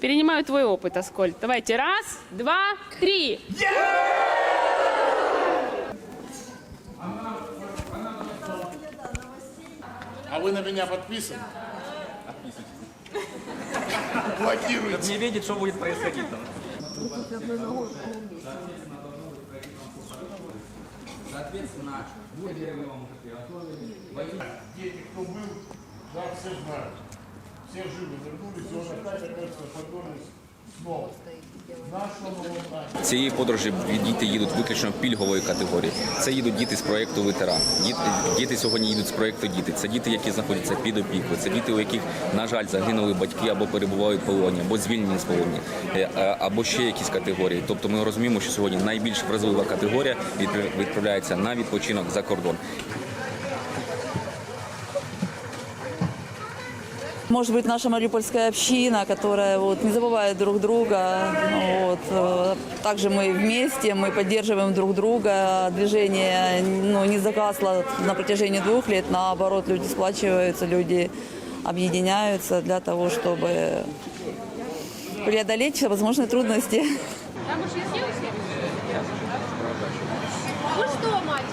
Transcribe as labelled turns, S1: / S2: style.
S1: Перенимаю твой опыт, Аскольд. Давайте, раз, два, три.
S2: А вы на меня подписаны? Блокируйте.
S3: Не видит, что будет происходить там. Соответственно, мы вам уже приготовили.
S2: Дети, кто был, да, все знают. Все живы вернулись, и он опять оказывается подгорный снова. Нашего нового
S4: Цієї подорожі діти їдуть виключно пільгової категорії. Це їдуть діти з проєкту ветеран. Діти, діти сьогодні їдуть з проєкту діти. Це діти, які знаходяться під опікою. Це діти, у яких, на жаль, загинули батьки або перебувають в полоні, або звільнені з полоні, е, е, або ще якісь категорії. Тобто ми розуміємо, що сьогодні найбільш вразлива категорія відпра- відправляється на відпочинок за кордон.
S5: Может быть, наша мариупольская община, которая вот, не забывает друг друга. Вот. Также мы вместе, мы поддерживаем друг друга. Движение ну, не загасло на протяжении двух лет. Наоборот, люди сплачиваются, люди объединяются для того, чтобы преодолеть возможные трудности.
S6: Ну что, мать?